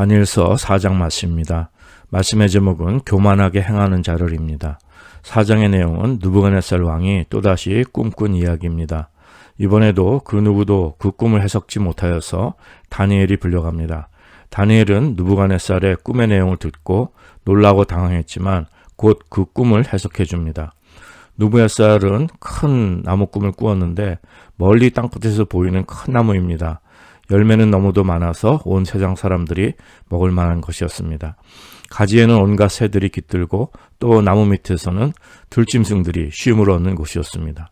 다니엘서 4장 말씀입니다. 말씀의 제목은 교만하게 행하는 자를입니다. 4장의 내용은 누부갓네살 왕이 또다시 꿈꾼 이야기입니다. 이번에도 그 누구도 그 꿈을 해석지 못하여서 다니엘이 불려갑니다. 다니엘은 누부갓네살의 꿈의 내용을 듣고 놀라고 당황했지만 곧 그 꿈을 해석해 줍니다. 누부갓네살은 큰 나무 꿈을 꾸었는데 멀리 땅끝에서 보이는 큰 나무입니다. 열매는 너무도 많아서 온 세상 사람들이 먹을 만한 것이었습니다. 가지에는 온갖 새들이 깃들고 또 나무 밑에서는 들짐승들이 쉼을 얻는 곳이었습니다.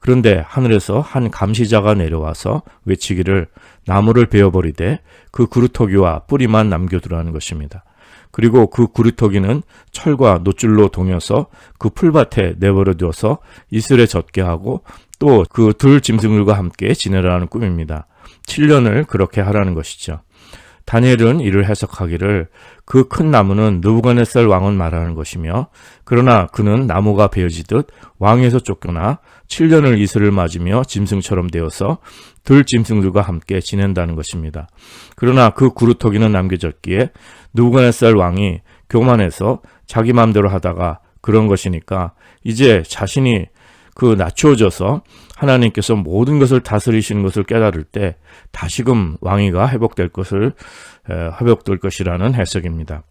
그런데 하늘에서 한 감시자가 내려와서 외치기를 나무를 베어버리되 그 그루터기와 뿌리만 남겨두라는 것입니다. 그리고 그 구루터기는 철과 노줄로 동여서 그 풀밭에 내버려 두어서 이슬에 젖게 하고 또 그 들 짐승들과 함께 지내라는 꿈입니다. 7년을 그렇게 하라는 것이죠. 다니엘은 이를 해석하기를 그 큰 나무는 느부갓네살 왕은 말하는 것이며 그러나 그는 나무가 베어지듯 왕에서 쫓겨나 7년을 이슬을 맞으며 짐승처럼 되어서 들 짐승들과 함께 지낸다는 것입니다. 그러나 그 구루터기는 남겨졌기에 느부갓네살 왕이 교만해서 자기 마음대로 하다가 그런 것이니까 이제 자신이 그 낮추어져서 하나님께서 모든 것을 다스리시는 것을 깨달을 때 다시금 왕위가 회복될 것을 회복될 것이라는 해석입니다.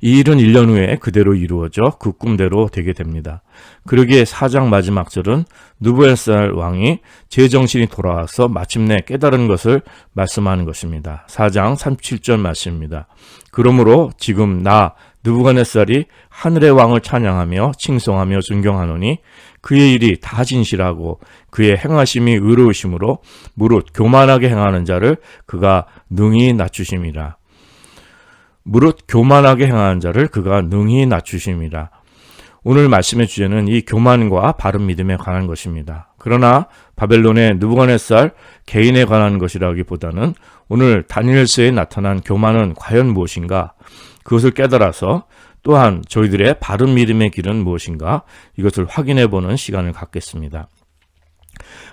이 일은 1년 후에 그대로 이루어져 그 꿈대로 되게 됩니다. 그러기에 사장 마지막 절은 누부엘살 왕이 제정신이 돌아와서 마침내 깨달은 것을 말씀하는 것입니다. 사장 37절 말씀입니다. 그러므로 지금 나 느부갓네살이 하늘의 왕을 찬양하며 칭송하며 존경하노니 그의 일이 다 진실하고 그의 행하심이 의로우심으로 무릇 교만하게 행하는 자를 그가 능히 낮추심이라. 무릇 교만하게 행하는 자를 그가 능히 낮추심이라. 오늘 말씀의 주제는 이 교만과 바른 믿음에 관한 것입니다. 그러나 바벨론의 느부갓네살 개인에 관한 것이라기보다는 오늘 다니엘서에 나타난 교만은 과연 무엇인가? 그것을 깨달아서 또한 저희들의 바른 믿음의 길은 무엇인가? 이것을 확인해 보는 시간을 갖겠습니다.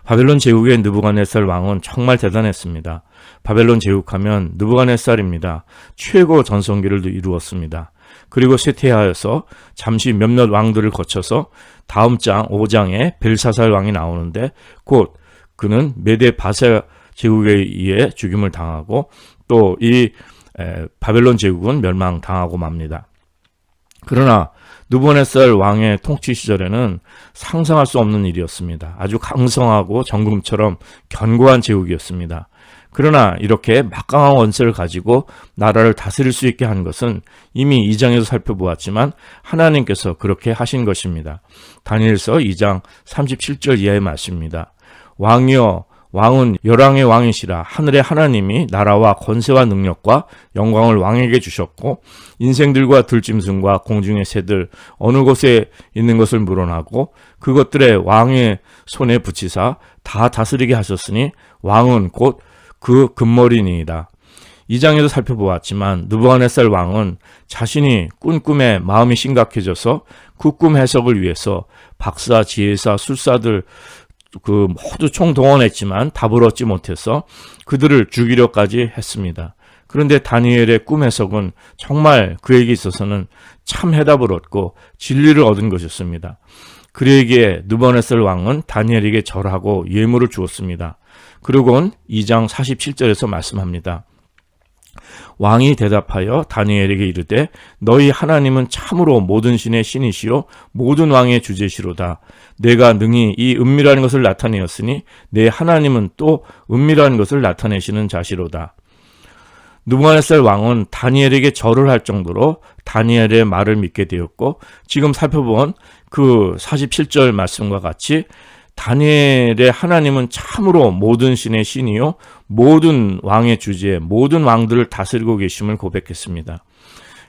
바벨론 제국의 느부갓네살 왕은 정말 대단했습니다. 바벨론 제국하면 느부갓네살입니다. 최고 전성기를 이루었습니다. 그리고 쇠퇴하여서 잠시 몇몇 왕들을 거쳐서 다음 장 5장에 벨사살 왕이 나오는데 곧 그는 메데 바세 제국에 의해 죽임을 당하고 또 이 바벨론 제국은 멸망당하고 맙니다. 그러나 누보네살 왕의 통치 시절에는 상상할 수 없는 일이었습니다. 아주 강성하고 정금처럼 견고한 제국이었습니다. 그러나 이렇게 막강한 원세를 가지고 나라를 다스릴 수 있게 한 것은 이미 2장에서 살펴보았지만 하나님께서 그렇게 하신 것입니다. 다니엘서 2장 37절 이하의 말씀입니다. 왕이여 왕은 열왕의 왕이시라 하늘의 하나님이 나라와 권세와 능력과 영광을 왕에게 주셨고 인생들과 들짐승과 공중의 새들 어느 곳에 있는 것을 물어나고 그것들의 왕의 손에 붙이사 다 다스리게 하셨으니 왕은 곧 그 금머리니이다. 이 장에도 살펴보았지만 누부갓네살 왕은 자신이 꾼 꿈에 마음이 심각해져서 그 꿈 해석을 위해서 박사, 지혜사, 술사들 그 모두 총동원했지만 답을 얻지 못해서 그들을 죽이려까지 했습니다. 그런데 다니엘의 꿈 해석은 정말 그에게 있어서는 참 해답을 얻고 진리를 얻은 것이었습니다. 그에게 느버네셀 왕은 다니엘에게 절하고 예물을 주었습니다. 그리고는 2장 47절에서 말씀합니다. 왕이 대답하여 다니엘에게 이르되 너희 하나님은 참으로 모든 신의 신이시요 모든 왕의 주제시로다. 내가 능히 이 은밀한 것을 나타내었으니 내 하나님은 또 은밀한 것을 나타내시는 자시로다. 누부갓네살 왕은 다니엘에게 절을 할 정도로 다니엘의 말을 믿게 되었고 지금 살펴본 그 47절 말씀과 같이 다니엘의 하나님은 참으로 모든 신의 신이요 모든 왕의 주제 모든 왕들을 다스리고 계심을 고백했습니다.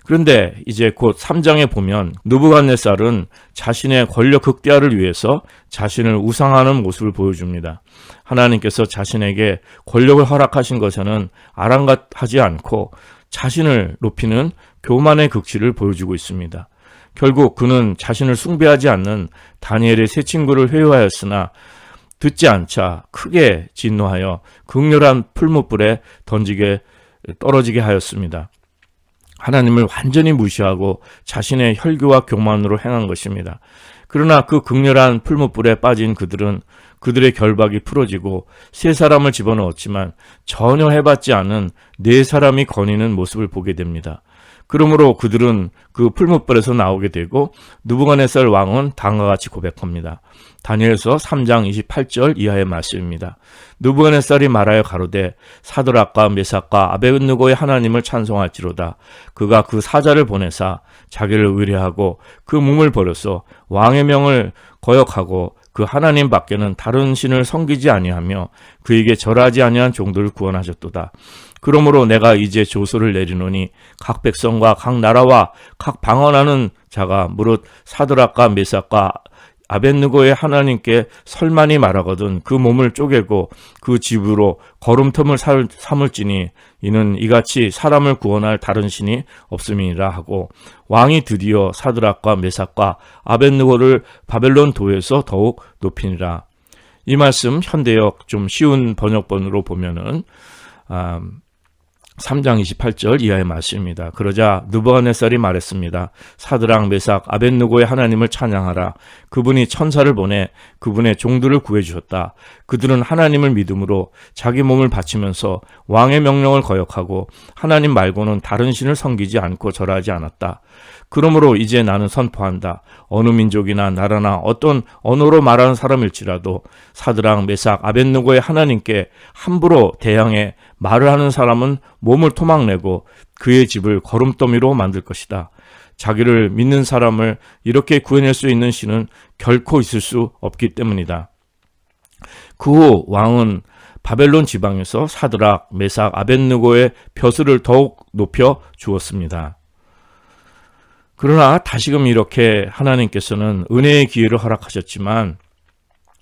그런데 이제 곧 3장에 보면 누부갓네살은 자신의 권력 극대화를 위해서 자신을 우상하는 모습을 보여줍니다. 하나님께서 자신에게 권력을 허락하신 것에는 아랑곳하지 않고 자신을 높이는 교만의 극치를 보여주고 있습니다. 결국 그는 자신을 숭배하지 않는 다니엘의 세 친구를 회유하였으나 듣지 않자 크게 진노하여 극렬한 풀무불에 던지게 떨어지게 하였습니다. 하나님을 완전히 무시하고 자신의 혈교와 교만으로 행한 것입니다. 그러나 그 극렬한 풀무불에 빠진 그들은 그들의 결박이 풀어지고 세 사람을 집어넣었지만 전혀 해봤지 않은 네 사람이 거니는 모습을 보게 됩니다. 그러므로 그들은 그 풀무불에서 나오게 되고 누부갓네살 왕은 다음과 같이 고백합니다. 다니엘서 3장 28절 이하의 말씀입니다. 누부갓네살이 말하여 가로되 사드락과 메삭과 아베느고의 하나님을 찬송할지로다. 그가 그 사자를 보내사 자기를 의뢰하고 그 몸을 버려서 왕의 명을 거역하고 그 하나님 밖에는 다른 신을 섬기지 아니하며 그에게 절하지 아니한 종들을 구원하셨도다. 그러므로 내가 이제 조소를 내리노니 각 백성과 각 나라와 각 방언하는 자가 무릇 사드락과 메삭과 아벤느고의 하나님께 설만이 말하거든 그 몸을 쪼개고 그 집으로 걸음터을 삼을지니 이는 이같이 사람을 구원할 다른 신이 없음이라 하고 왕이 드디어 사드락과 메삭과 아벤느고를 바벨론 도에서 더욱 높이니라. 이 말씀 현대역 좀 쉬운 번역본으로 보면은 아, 3장 28절 이하의 말씀입니다. 그러자 느부갓네살이 말했습니다. 사드랑 메삭 아벤누고의 하나님을 찬양하라. 그분이 천사를 보내 그분의 종들을 구해 주셨다. 그들은 하나님을 믿음으로 자기 몸을 바치면서 왕의 명령을 거역하고 하나님 말고는 다른 신을 섬기지 않고 절하지 않았다. 그러므로 이제 나는 선포한다. 어느 민족이나 나라나 어떤 언어로 말하는 사람일지라도 사드랑 메삭 아벤누고의 하나님께 함부로 대항해 말을 하는 사람은 몸을 토막내고 그의 집을 걸음더미로 만들 것이다. 자기를 믿는 사람을 이렇게 구해낼 수 있는 신은 결코 있을 수 없기 때문이다. 그 후 왕은 바벨론 지방에서 사드락, 메삭, 아벤느고의 벼슬을 더욱 높여 주었습니다. 그러나 다시금 이렇게 하나님께서는 은혜의 기회를 허락하셨지만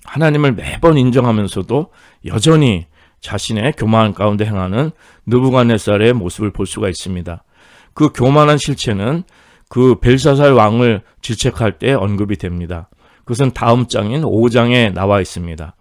하나님을 매번 인정하면서도 여전히 자신의 교만 가운데 행하는 느부갓네살의 모습을 볼 수가 있습니다. 그 교만한 실체는 그 벨사살 왕을 질책할 때 언급이 됩니다. 그것은 다음 장인 5장에 나와 있습니다.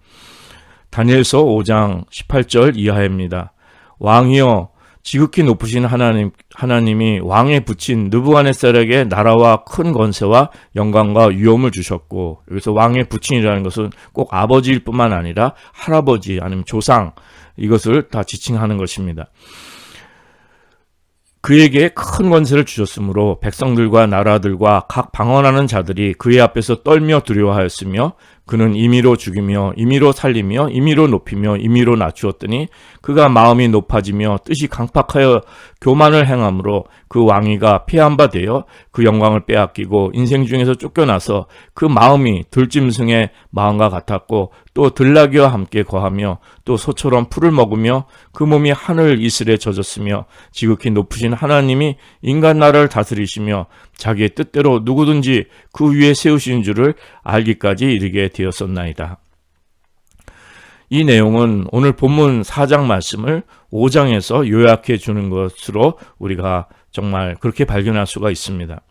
다니엘서 5장 18절 이하입니다. 왕이여 지극히 높으신 하나님 하나님이 왕에 붙인 느부갓네살에게 나라와 큰 권세와 영광과 위엄을 주셨고 여기서 왕에 붙인이라는 것은 꼭 아버지일 뿐만 아니라 할아버지 아니면 조상 이것을 다 지칭하는 것입니다. 그에게 큰 권세를 주셨으므로 백성들과 나라들과 각 방언하는 자들이 그의 앞에서 떨며 두려워하였으며 그는 임의로 죽이며 임의로 살리며 임의로 높이며 임의로 낮추었더니 그가 마음이 높아지며 뜻이 강팍하여 교만을 행함으로 그 왕위가 폐한 바 되어 그 영광을 빼앗기고 인생 중에서 쫓겨나서 그 마음이 들짐승의 마음과 같았고 또 들나귀와 함께 거하며 또 소처럼 풀을 먹으며 그 몸이 하늘 이슬에 젖었으며 지극히 높으신 하나님이 인간 나라를 다스리시며 자기의 뜻대로 누구든지 그 위에 세우신 줄을 알기까지 이르게 되었었나이다. 이 내용은 오늘 본문 4장 말씀을 5장에서 요약해 주는 것으로 우리가 정말 그렇게 발견할 수가 있습니다.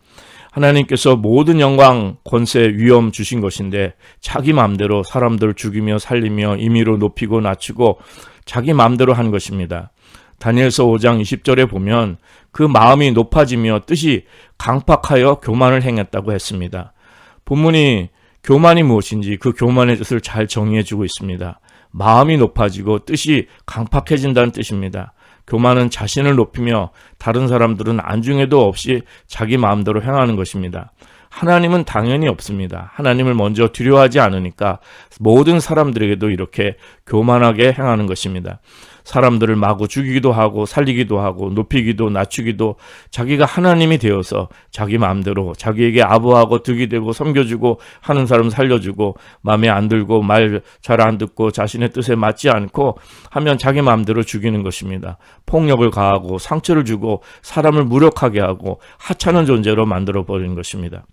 하나님께서 모든 영광, 권세, 위엄 주신 것인데 자기 마음대로 사람들을 죽이며 살리며 임의로 높이고 낮추고 자기 마음대로 한 것입니다. 다니엘서 5장 20절에 보면 그 마음이 높아지며 뜻이 강팍하여 교만을 행했다고 했습니다. 본문이 교만이 무엇인지 그 교만의 뜻을 잘 정의해 주고 있습니다. 마음이 높아지고 뜻이 강팍해진다는 뜻입니다. 교만은 자신을 높이며 다른 사람들은 안중에도 없이 자기 마음대로 행하는 것입니다. 하나님은 당연히 없습니다. 하나님을 먼저 두려워하지 않으니까 모든 사람들에게도 이렇게 교만하게 행하는 것입니다. 사람들을 마구 죽이기도 하고 살리기도 하고 높이기도 낮추기도 자기가 하나님이 되어서 자기 마음대로 자기에게 아부하고 득이 되고 섬겨주고 하는 사람 살려주고 마음에 안 들고 말 잘 안 듣고 자신의 뜻에 맞지 않고 하면 자기 마음대로 죽이는 것입니다. 폭력을 가하고 상처를 주고 사람을 무력하게 하고 하찮은 존재로 만들어 버리는 것입니다.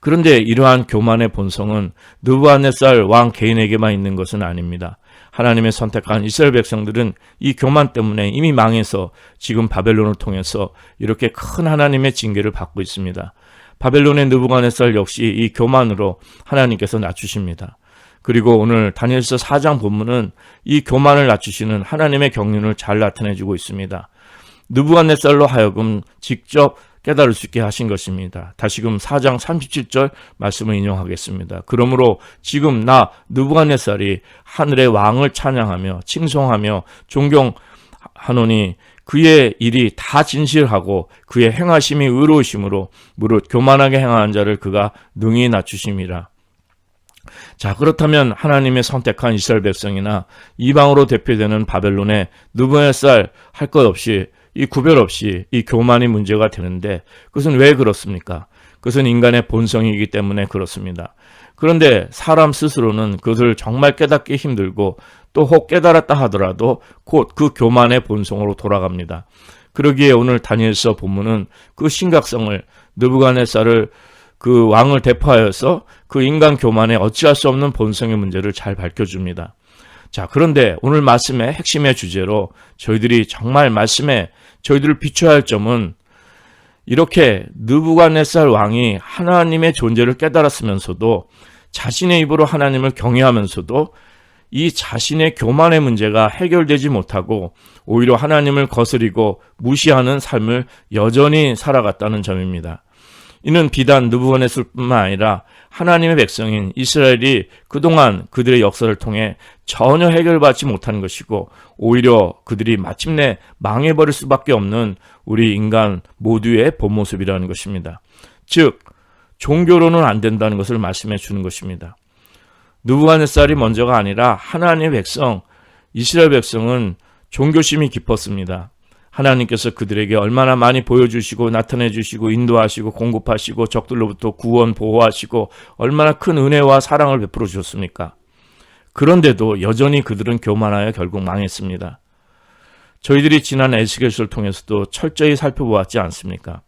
그런데 이러한 교만의 본성은 느부갓네살 왕 개인에게만 있는 것은 아닙니다. 하나님의 선택한 이스라엘 백성들은 이 교만 때문에 이미 망해서 지금 바벨론을 통해서 이렇게 큰 하나님의 징계를 받고 있습니다. 바벨론의 느부갓네살 역시 이 교만으로 하나님께서 낮추십니다. 그리고 오늘 다니엘서 4장 본문은 이 교만을 낮추시는 하나님의 경륜을 잘 나타내주고 있습니다. 느부갓네살로 하여금 직접 깨달을 수 있게 하신 것입니다. 다시금 4장 37절 말씀을 인용하겠습니다. 그러므로 지금 나 느부갓네살이 하늘의 왕을 찬양하며 칭송하며 존경하노니 그의 일이 다 진실하고 그의 행하심이 의로우심으로 무릇 교만하게 행하는 자를 그가 능히 낮추심이라. 자, 그렇다면 하나님의 선택한 이스라엘 백성이나 이방으로 대표되는 바벨론의 느부갓네살 할 것 없이 이 구별 없이 이 교만이 문제가 되는데 그것은 왜 그렇습니까? 그것은 인간의 본성이기 때문에 그렇습니다. 그런데 사람 스스로는 그것을 정말 깨닫기 힘들고 또 혹 깨달았다 하더라도 곧 그 교만의 본성으로 돌아갑니다. 그러기에 오늘 다니엘서 본문은 그 심각성을 느부갓네살을 그 왕을 대표하여서 그 인간 교만에 어찌할 수 없는 본성의 문제를 잘 밝혀줍니다. 자, 그런데 오늘 말씀의 핵심의 주제로 저희들이 정말 말씀에 저희들을 비춰야 할 점은 이렇게 느부갓네살 왕이 하나님의 존재를 깨달았으면서도 자신의 입으로 하나님을 경외하면서도 이 자신의 교만의 문제가 해결되지 못하고 오히려 하나님을 거스리고 무시하는 삶을 여전히 살아갔다는 점입니다. 이는 비단 느부갓네살뿐만 아니라 하나님의 백성인 이스라엘이 그동안 그들의 역사를 통해 전혀 해결받지 못하는 것이고 오히려 그들이 마침내 망해버릴 수밖에 없는 우리 인간 모두의 본 모습이라는 것입니다. 즉 종교로는 안 된다는 것을 말씀해 주는 것입니다. 느부갓네살이 먼저가 아니라 하나님의 백성 이스라엘 백성은 종교심이 깊었습니다. 하나님께서 그들에게 얼마나 많이 보여주시고 나타내 주시고 인도하시고 공급하시고 적들로부터 구원 보호하시고 얼마나 큰 은혜와 사랑을 베풀어 주셨습니까? 그런데도 여전히 그들은 교만하여 결국 망했습니다. 저희들이 지난 에스겔서를 통해서도 철저히 살펴보았지 않습니까?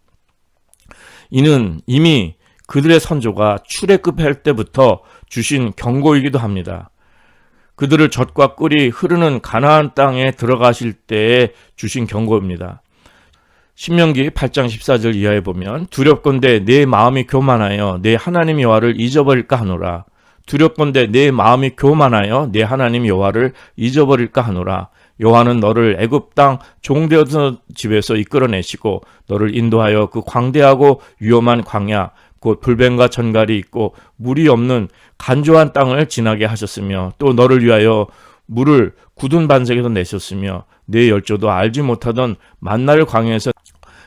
이는 이미 그들의 선조가 출애굽할 때부터 주신 경고이기도 합니다. 그들을 젖과 꿀이 흐르는 가나안 땅에 들어가실 때에 주신 경고입니다. 신명기 8장 14절 이하에 보면 두렵건대 내 마음이 교만하여 내 하나님 여호와를 잊어버릴까 하노라. 두렵건대 내 마음이 교만하여 내 하나님 여호와를 잊어버릴까 하노라. 여호와는 너를 애굽 땅 종되었던 집에서 이끌어내시고 너를 인도하여 그 광대하고 위험한 광야 곧 불뱀과 전갈이 있고 물이 없는 간조한 땅을 지나게 하셨으며 또 너를 위하여 물을 굳은 반석에서 내셨으며 내 열조도 알지 못하던 만날 광야에서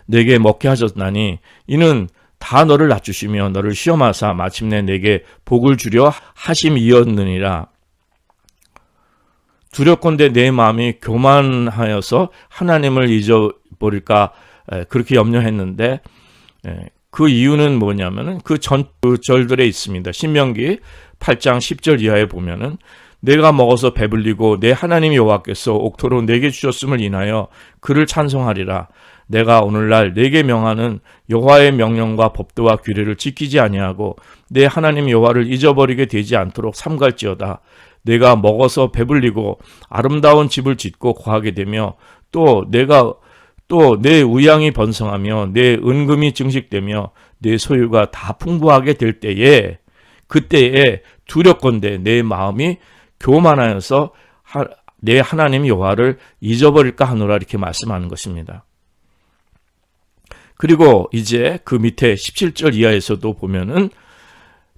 내게 먹게 하셨나니 이는 다 너를 낮추시며 너를 시험하사 마침내 내게 복을 주려 하심이었느니라. 두렵건대 내 마음이 교만하여서 하나님을 잊어버릴까 그렇게 염려했는데 그 이유는 뭐냐면은 그 전, 그 절들에 있습니다. 신명기 8장 10절 이하에 보면은 내가 먹어서 배불리고 내 하나님 여호와께서 옥토로 내게 주셨음을 인하여 그를 찬송하리라. 내가 오늘날 내게 명하는 여호와의 명령과 법도와 규례를 지키지 아니하고 내 하나님 여호와를 잊어버리게 되지 않도록 삼갈지어다. 내가 먹어서 배불리고 아름다운 집을 짓고 거하게 되며 또 내가 또 내 우양이 번성하며 내 은금이 증식되며 내 소유가 다 풍부하게 될 때에 그때에 두렵건대 내 마음이 교만하여서 내 하나님 여호와를 잊어버릴까 하노라 이렇게 말씀하는 것입니다. 그리고 이제 그 밑에 17절 이하에서도 보면은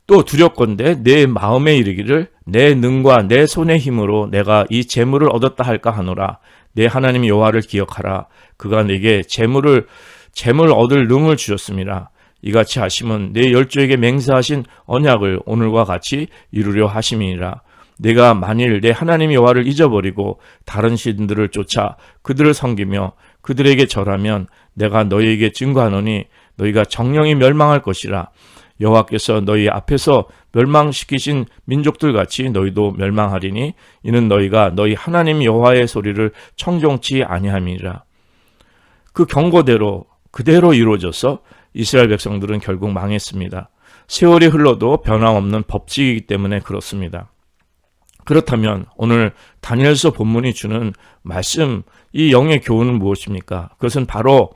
또 두렵건대 내 마음에 이르기를 내 능과 내 손의 힘으로 내가 이 재물을 얻었다 할까 하노라 내 하나님 여호와를 기억하라 그가 내게 재물을 재물 얻을 능을 주셨습니다. 이같이 하심은 내 열조에게 맹세하신 언약을 오늘과 같이 이루려 하심이니라. 내가 만일 내 하나님 여호와를 잊어버리고 다른 신들을 쫓아 그들을 섬기며 그들에게 절하면 내가 너희에게 증거하노니 너희가 정령이 멸망할 것이라. 여호와께서 너희 앞에서 멸망시키신 민족들 같이 너희도 멸망하리니 이는 너희가 너희 하나님 여호와의 소리를 청종치 아니함이라. 그 경고대로 그대로 이루어져서 이스라엘 백성들은 결국 망했습니다. 세월이 흘러도 변함없는 법칙이기 때문에 그렇습니다. 그렇다면 오늘 다니엘서 본문이 주는 말씀 이 영의 교훈은 무엇입니까? 그것은 바로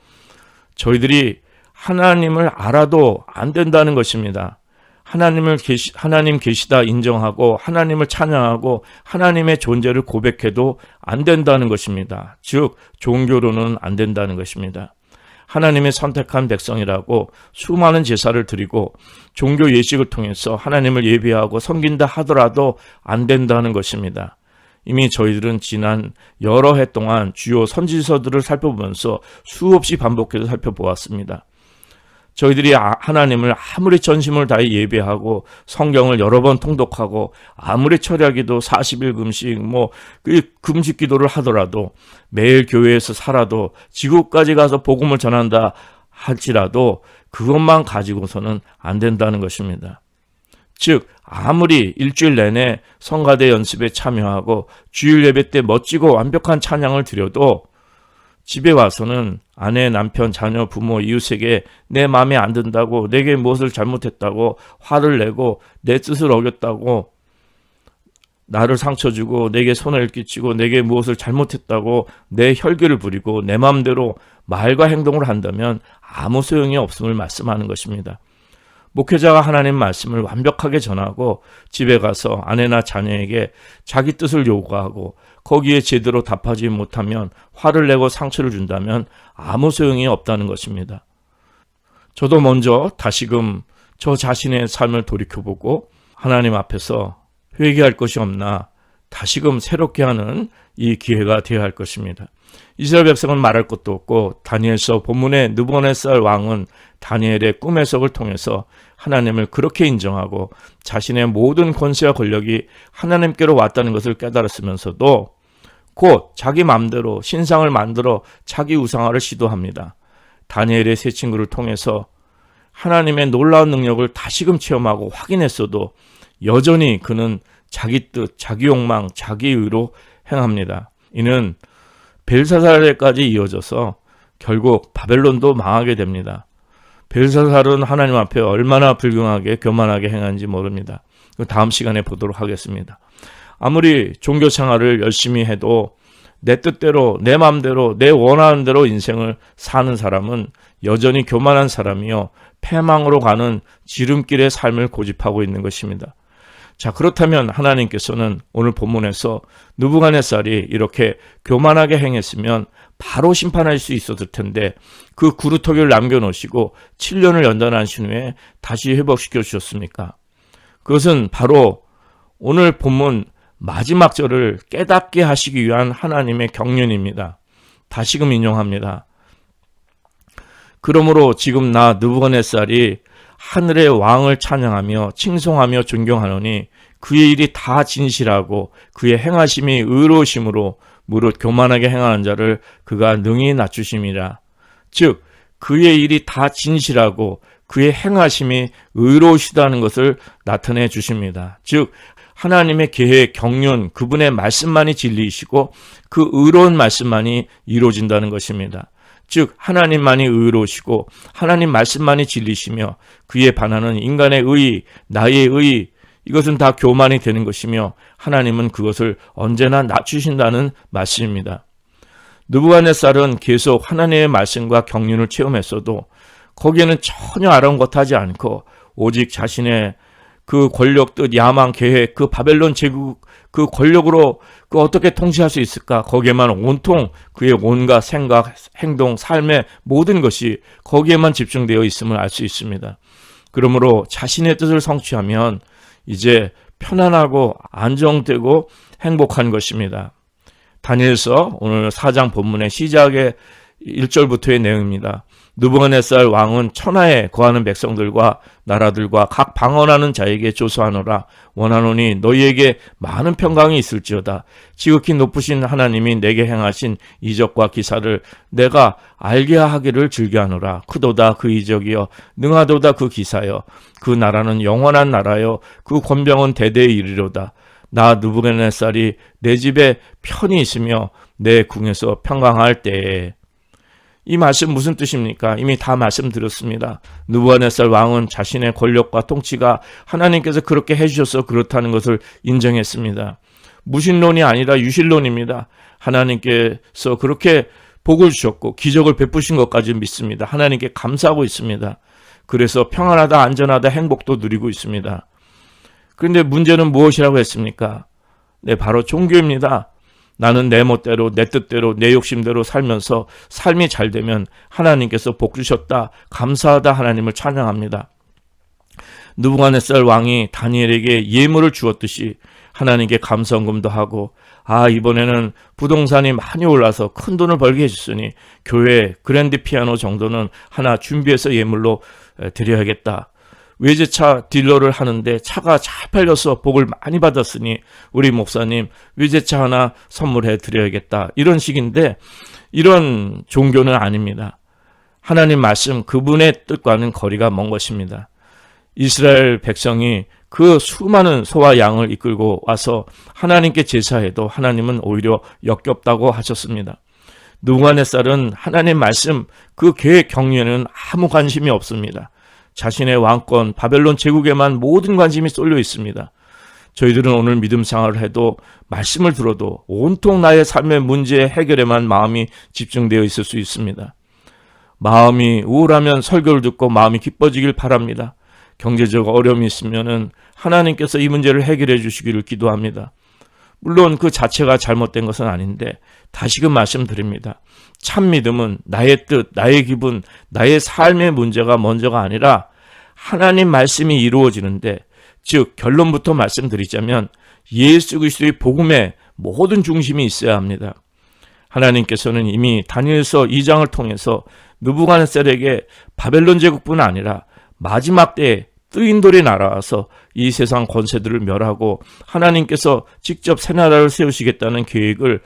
저희들이 하나님을 알아도 안 된다는 것입니다. 하나님을 계시, 하나님 계시다 인정하고 하나님을 찬양하고 하나님의 존재를 고백해도 안 된다는 것입니다. 즉, 종교로는 안 된다는 것입니다. 하나님의 선택한 백성이라고 수많은 제사를 드리고 종교 예식을 통해서 하나님을 예배하고 섬긴다 하더라도 안 된다는 것입니다. 이미 저희들은 지난 여러 해 동안 주요 선지서들을 살펴보면서 수없이 반복해서 살펴보았습니다. 저희들이 아- 하나님을 아무리 전심을 다해 예배하고 성경을 여러 번 통독하고 아무리 철야기도 40일 금식 뭐그 금식 기도를 하더라도 매일 교회에서 살아도 지구까지 가서 복음을 전한다 할지라도 그것만 가지고서는 안 된다는 것입니다. 즉 아무리 일주일 내내 성가대 연습에 참여하고 주일 예배 때 멋지고 완벽한 찬양을 드려도 집에 와서는 아내, 남편, 자녀, 부모, 이웃에게 내 마음에 안 든다고 내게 무엇을 잘못했다고 화를 내고 내 뜻을 어겼다고 나를 상처 주고 내게 손해를 끼치고 내게 무엇을 잘못했다고 내 혈기를 부리고 내 마음대로 말과 행동을 한다면 아무 소용이 없음을 말씀하는 것입니다. 목회자가 하나님 말씀을 완벽하게 전하고 집에 가서 아내나 자녀에게 자기 뜻을 요구하고 거기에 제대로 답하지 못하면 화를 내고 상처를 준다면 아무 소용이 없다는 것입니다. 저도 먼저 다시금 저 자신의 삶을 돌이켜보고 하나님 앞에서 회개할 것이 없나 다시금 새롭게 하는 이 기회가 되어야 할 것입니다. 이스라엘 백성은 말할 것도 없고 다니엘서 본문의 느부갓네살 왕은 다니엘의 꿈의 석을 통해서 하나님을 그렇게 인정하고 자신의 모든 권세와 권력이 하나님께로 왔다는 것을 깨달았으면서도 곧 자기 마음대로 신상을 만들어 자기 우상화를 시도합니다. 다니엘의 세 친구를 통해서 하나님의 놀라운 능력을 다시금 체험하고 확인했어도 여전히 그는 자기 뜻, 자기 욕망, 자기 의로 행합니다. 이는 벨사살에까지 이어져서 결국 바벨론도 망하게 됩니다. 벨사살은 하나님 앞에 얼마나 불경하게 교만하게 행한지 모릅니다. 그 다음 시간에 보도록 하겠습니다. 아무리 종교 생활을 열심히 해도 내 뜻대로 내 마음대로 내 원하는 대로 인생을 사는 사람은 여전히 교만한 사람이요 패망으로 가는 지름길의 삶을 고집하고 있는 것입니다. 자 그렇다면 하나님께서는 오늘 본문에서 누부갓네살이 이렇게 교만하게 행했으면 바로 심판할 수 있었을 텐데 그 구루터기를 남겨놓으시고 7년을 연단하신 후에 다시 회복시켜 주셨습니까? 그것은 바로 오늘 본문 마지막 절을 깨닫게 하시기 위한 하나님의 경륜입니다. 다시금 인용합니다. 그러므로 지금 나 느부갓네살이 하늘의 왕을 찬양하며 칭송하며 존경하노니 그의 일이 다 진실하고 그의 행하심이 의로우심으로 무릇 교만하게 행하는 자를 그가 능히 낮추심이라. 즉 그의 일이 다 진실하고 그의 행하심이 의로우시다는 것을 나타내 주십니다. 즉 하나님의 계획, 경륜, 그분의 말씀만이 진리이시고 그 의로운 말씀만이 이루어진다는 것입니다. 즉 하나님만이 의로우시고 하나님 말씀만이 진리시며 그에 반하는 인간의 의, 나의 의 이것은 다 교만이 되는 것이며 하나님은 그것을 언제나 낮추신다는 말씀입니다. 느부갓네살은 계속 하나님의 말씀과 경륜을 체험했어도 거기에는 전혀 아랑곳하지 않고 오직 자신의 그 권력 뜻 야망 계획 그 바벨론 제국 그 권력으로 그 어떻게 통치할 수 있을까 거기에만 온통 그의 온갖 생각 행동 삶의 모든 것이 거기에만 집중되어 있음을 알 수 있습니다. 그러므로 자신의 뜻을 성취하면 이제 편안하고 안정되고 행복한 것입니다. 다니엘서 오늘 4장 본문의 시작의 1절부터의 내용입니다. 느부갓네살 왕은 천하에 거하는 백성들과 나라들과 각 방언하는 자에게 조소하노라. 원하노니 너희에게 많은 평강이 있을지어다. 지극히 높으신 하나님이 내게 행하신 이적과 기사를 내가 알게 하기를 즐겨하노라. 크도다 그 이적이여 능하도다 그 기사여. 그 나라는 영원한 나라여 그 권병은 대대에 이르로다. 나 느부갓네살이 내 집에 편히 있으며 내 궁에서 평강할 때에 이 말씀 무슨 뜻입니까? 이미 다 말씀드렸습니다. 느부갓네살 왕은 자신의 권력과 통치가 하나님께서 그렇게 해주셔서 그렇다는 것을 인정했습니다. 무신론이 아니라 유실론입니다. 하나님께서 그렇게 복을 주셨고 기적을 베푸신 것까지 믿습니다. 하나님께 감사하고 있습니다. 그래서 평안하다, 안전하다, 행복도 누리고 있습니다. 그런데 문제는 무엇이라고 했습니까? 네, 바로 종교입니다. 나는 내 멋대로, 내 뜻대로, 내 욕심대로 살면서 삶이 잘 되면 하나님께서 복 주셨다, 감사하다 하나님을 찬양합니다. 느부갓네살 왕이 다니엘에게 예물을 주었듯이 하나님께 감사헌금도 하고 아 이번에는 부동산이 많이 올라서 큰 돈을 벌게 해줬으니 교회 그랜드 피아노 정도는 하나 준비해서 예물로 드려야겠다. 외제차 딜러를 하는데 차가 잘 팔려서 복을 많이 받았으니 우리 목사님 외제차 하나 선물해 드려야겠다. 이런 식인데 이런 종교는 아닙니다. 하나님 말씀 그분의 뜻과는 거리가 먼 것입니다. 이스라엘 백성이 그 수많은 소와 양을 이끌고 와서 하나님께 제사해도 하나님은 오히려 역겹다고 하셨습니다. 누가네살은 하나님 말씀 그 계획 경륜에는 아무 관심이 없습니다. 자신의 왕권 바벨론 제국에만 모든 관심이 쏠려 있습니다. 저희들은 오늘 믿음 생활을 해도 말씀을 들어도 온통 나의 삶의 문제 해결에만 마음이 집중되어 있을 수 있습니다. 마음이 우울하면 설교를 듣고 마음이 기뻐지길 바랍니다. 경제적 어려움이 있으면은 하나님께서 이 문제를 해결해 주시기를 기도합니다. 물론 그 자체가 잘못된 것은 아닌데 다시금 말씀드립니다. 참 믿음은 나의 뜻, 나의 기분, 나의 삶의 문제가 먼저가 아니라 하나님 말씀이 이루어지는데 즉 결론부터 말씀드리자면 예수 그리스도의 복음에 모든 중심이 있어야 합니다. 하나님께서는 이미 다니엘서 2장을 통해서 느부갓네살에게 바벨론 제국뿐 아니라 마지막 때에 뜨인 돌이 날아와서 이 세상 권세들을 멸하고 하나님께서 직접 새 나라를 세우시겠다는 계획을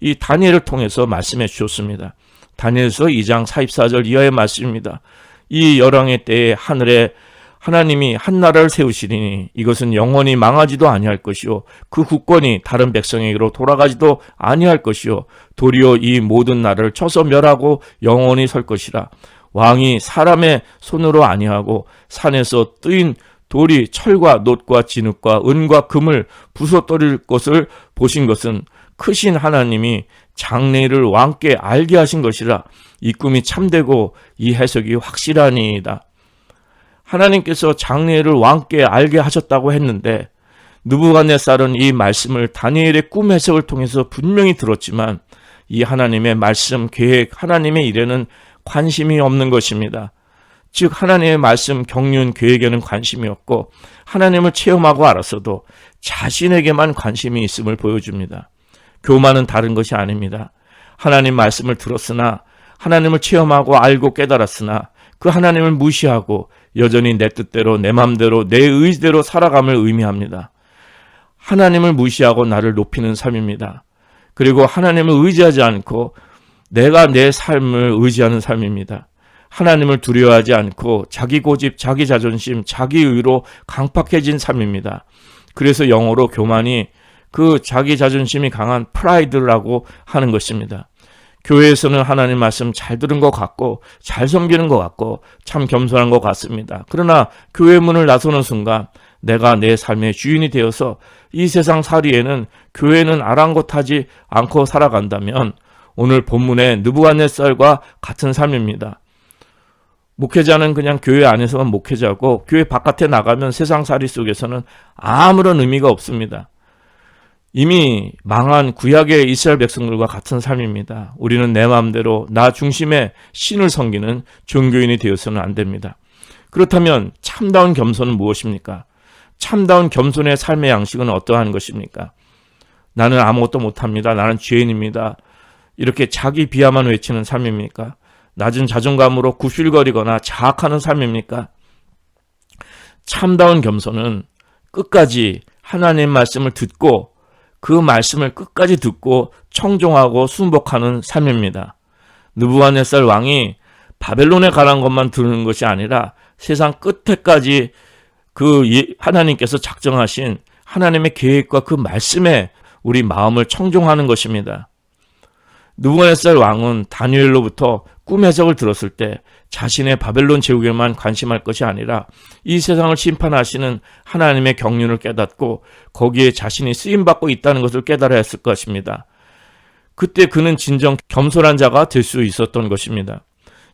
이 다니엘을 통해서 말씀해 주셨습니다. 다니엘서 2장 44절 이하의 말씀입니다. 이 열왕의 때에 하늘에 하나님이 한 나라를 세우시리니 이것은 영원히 망하지도 아니할 것이요. 그 국권이 다른 백성에게로 돌아가지도 아니할 것이요. 도리어 이 모든 나라를 쳐서 멸하고 영원히 설 것이라. 왕이 사람의 손으로 아니하고 산에서 뜨인 돌이 철과 놋과 진흙과 은과 금을 부숴떨릴 것을 보신 것은 크신 하나님이 장래를 왕께 알게 하신 것이라 이 꿈이 참되고 이 해석이 확실하니이다. 하나님께서 장래를 왕께 알게 하셨다고 했는데 누부갓네살은 이 말씀을 다니엘의 꿈 해석을 통해서 분명히 들었지만 이 하나님의 말씀 계획 하나님의 일에는 관심이 없는 것입니다. 즉 하나님의 말씀 경륜 계획에는 관심이 없고 하나님을 체험하고 알았어도 자신에게만 관심이 있음을 보여줍니다. 교만은 다른 것이 아닙니다. 하나님 말씀을 들었으나 하나님을 체험하고 알고 깨달았으나 그 하나님을 무시하고 여전히 내 뜻대로 내 마음대로 내 의지대로 살아감을 의미합니다. 하나님을 무시하고 나를 높이는 삶입니다. 그리고 하나님을 의지하지 않고 내가 내 삶을 의지하는 삶입니다. 하나님을 두려워하지 않고 자기 고집, 자기 자존심, 자기 의로 강팍해진 삶입니다. 그래서 영어로 교만이 그 자기 자존심이 강한 프라이드라고 하는 것입니다. 교회에서는 하나님 말씀 잘 들은 것 같고 잘 섬기는 것 같고 참 겸손한 것 같습니다. 그러나 교회 문을 나서는 순간 내가 내 삶의 주인이 되어서 이 세상 살이에는 교회는 아랑곳하지 않고 살아간다면 오늘 본문의 느부갓네살과 같은 삶입니다. 목회자는 그냥 교회 안에서만 목회자고 교회 바깥에 나가면 세상 살이 속에서는 아무런 의미가 없습니다. 이미 망한 구약의 이스라엘 백성들과 같은 삶입니다. 우리는 내 마음대로 나 중심의 신을 섬기는 종교인이 되어서는 안 됩니다. 그렇다면 참다운 겸손은 무엇입니까? 참다운 겸손의 삶의 양식은 어떠한 것입니까? 나는 아무것도 못합니다. 나는 죄인입니다. 이렇게 자기 비하만 외치는 삶입니까? 낮은 자존감으로 구실거리거나 자학하는 삶입니까? 참다운 겸손은 끝까지 하나님 말씀을 듣고 그 말씀을 끝까지 듣고 청종하고 순복하는 삶입니다. 느부갓네살 왕이 바벨론에 가는 것만 들은 것이 아니라 세상 끝에까지 그 하나님께서 작정하신 하나님의 계획과 그 말씀에 우리 마음을 청종하는 것입니다. 누부갓네살 왕은 다니엘로부터 꿈 해석을 들었을 때 자신의 바벨론 제국에만 관심할 것이 아니라 이 세상을 심판하시는 하나님의 경륜을 깨닫고 거기에 자신이 쓰임 받고 있다는 것을 깨달아야 했을 것입니다. 그때 그는 진정 겸손한 자가 될 수 있었던 것입니다.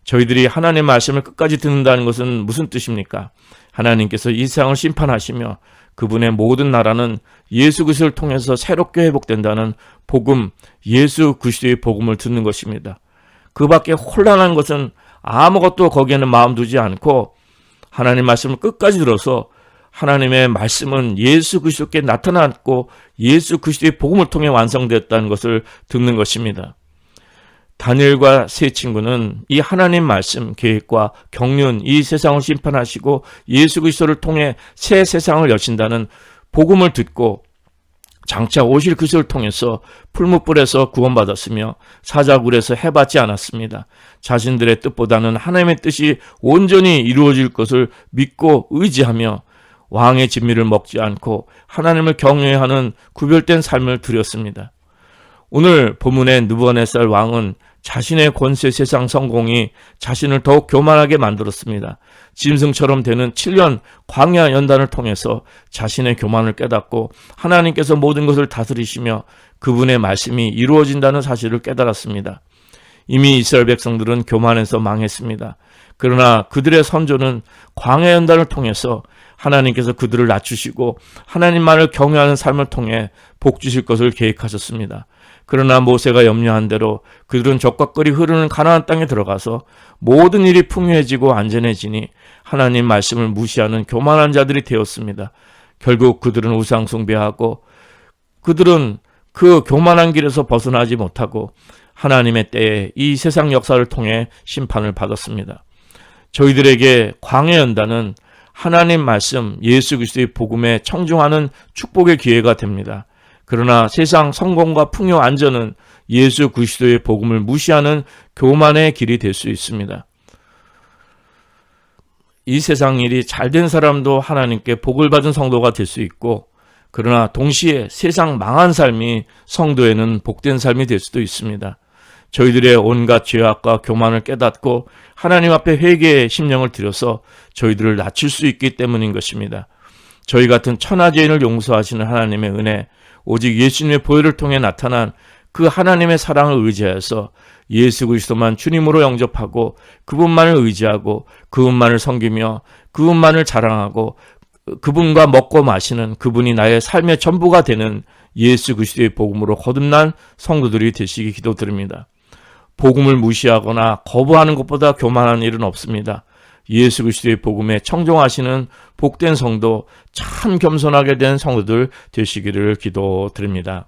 저희들이 하나님의 말씀을 끝까지 듣는다는 것은 무슨 뜻입니까? 하나님께서 이 세상을 심판하시며 그분의 모든 나라는 예수 그리스도를 통해서 새롭게 회복된다는 복음, 예수 그리스도의 복음을 듣는 것입니다. 그 밖에 혼란한 것은 아무것도 거기에는 마음 두지 않고 하나님 말씀을 끝까지 들어서 하나님의 말씀은 예수 그리스도께 나타났고 예수 그리스도의 복음을 통해 완성되었다는 것을 듣는 것입니다. 다니엘과 세 친구는 이 하나님 말씀 계획과 경륜 이 세상을 심판하시고 예수 그리스도를 통해 새 세상을 여신다는 복음을 듣고 장차 오실 그리스도를 통해서 풀무불에서 구원받았으며 사자굴에서 해받지 않았습니다. 자신들의 뜻보다는 하나님의 뜻이 온전히 이루어질 것을 믿고 의지하며 왕의 진미를 먹지 않고 하나님을 경외하는 구별된 삶을 드렸습니다. 오늘 본문의 느부갓네살 왕은 자신의 권세 세상 성공이 자신을 더욱 교만하게 만들었습니다. 짐승처럼 되는 7년 광야 연단을 통해서 자신의 교만을 깨닫고 하나님께서 모든 것을 다스리시며 그분의 말씀이 이루어진다는 사실을 깨달았습니다. 이미 이스라엘 백성들은 교만해서 망했습니다. 그러나 그들의 선조는 광야 연단을 통해서 하나님께서 그들을 낮추시고 하나님만을 경외하는 삶을 통해 복 주실 것을 계획하셨습니다. 그러나 모세가 염려한 대로 그들은 적과 끓이 흐르는 가나안 땅에 들어가서 모든 일이 풍요해지고 안전해지니 하나님 말씀을 무시하는 교만한 자들이 되었습니다. 결국 그들은 우상 숭배하고 그들은 그 교만한 길에서 벗어나지 못하고 하나님의 때에 이 세상 역사를 통해 심판을 받았습니다. 저희들에게 광해 연단은 하나님 말씀 예수 그리스도의 복음에 청중하는 축복의 기회가 됩니다. 그러나 세상 성공과 풍요 안전은 예수 그리스도의 복음을 무시하는 교만의 길이 될 수 있습니다. 이 세상 일이 잘 된 사람도 하나님께 복을 받은 성도가 될 수 있고 그러나 동시에 세상 망한 삶이 성도에는 복된 삶이 될 수도 있습니다. 저희들의 온갖 죄악과 교만을 깨닫고 하나님 앞에 회개의 심령을 들여서 저희들을 낮출 수 있기 때문인 것입니다. 저희 같은 천하죄인을 용서하시는 하나님의 은혜, 오직 예수님의 보혈을 통해 나타난 그 하나님의 사랑을 의지하여서 예수 그리스도만 주님으로 영접하고 그분만을 의지하고 그분만을 섬기며 그분만을 자랑하고 그분과 먹고 마시는 그분이 나의 삶의 전부가 되는 예수 그리스도의 복음으로 거듭난 성도들이 되시기 기도드립니다. 복음을 무시하거나 거부하는 것보다 교만한 일은 없습니다. 예수 그리스도의 복음에 청종하시는 복된 성도, 참 겸손하게 된 성도들 되시기를 기도드립니다.